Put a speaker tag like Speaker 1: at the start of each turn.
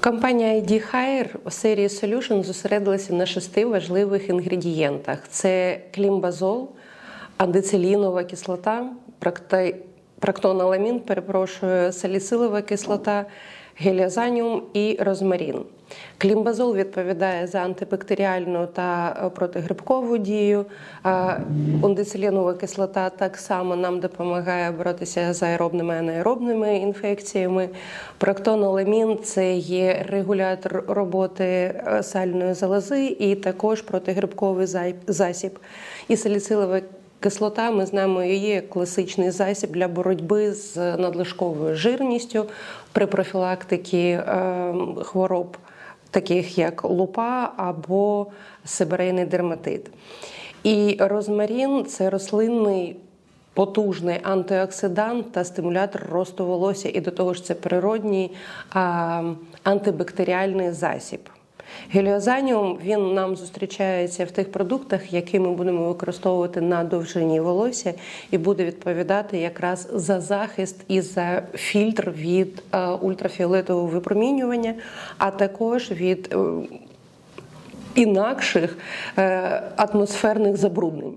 Speaker 1: Компанія ID Hire у серії Solution зосередилася на шести важливих інгредієнтах: це клімбазол, андицилінова кислота, практи- практоналамін, перепрошую, саліцилова кислота, геліазаніум і розмарин. Клімбазол відповідає за антибактеріальну та протигрибкову дію. а Ондицилінова кислота так само нам допомагає боротися з аеробними і анаеробними інфекціями. Проктоноламін це є регулятор роботи е, сальної залози і також протигрибковий засіб. І саліцилова Кислота, ми знаємо, її класичний засіб для боротьби з надлишковою жирністю при профілактиці е, хвороб, таких як лупа або сибирейний дерматит. І розмарин це рослинний потужний антиоксидант та стимулятор росту волосся, і до того ж це природній а, антибактеріальний засіб. Геліозаніум він нам зустрічається в тих продуктах, які ми будемо використовувати на довжині волосся, і буде відповідати якраз за захист і за фільтр від е, ультрафіолетового випромінювання, а також від е, інакших е, атмосферних забруднень.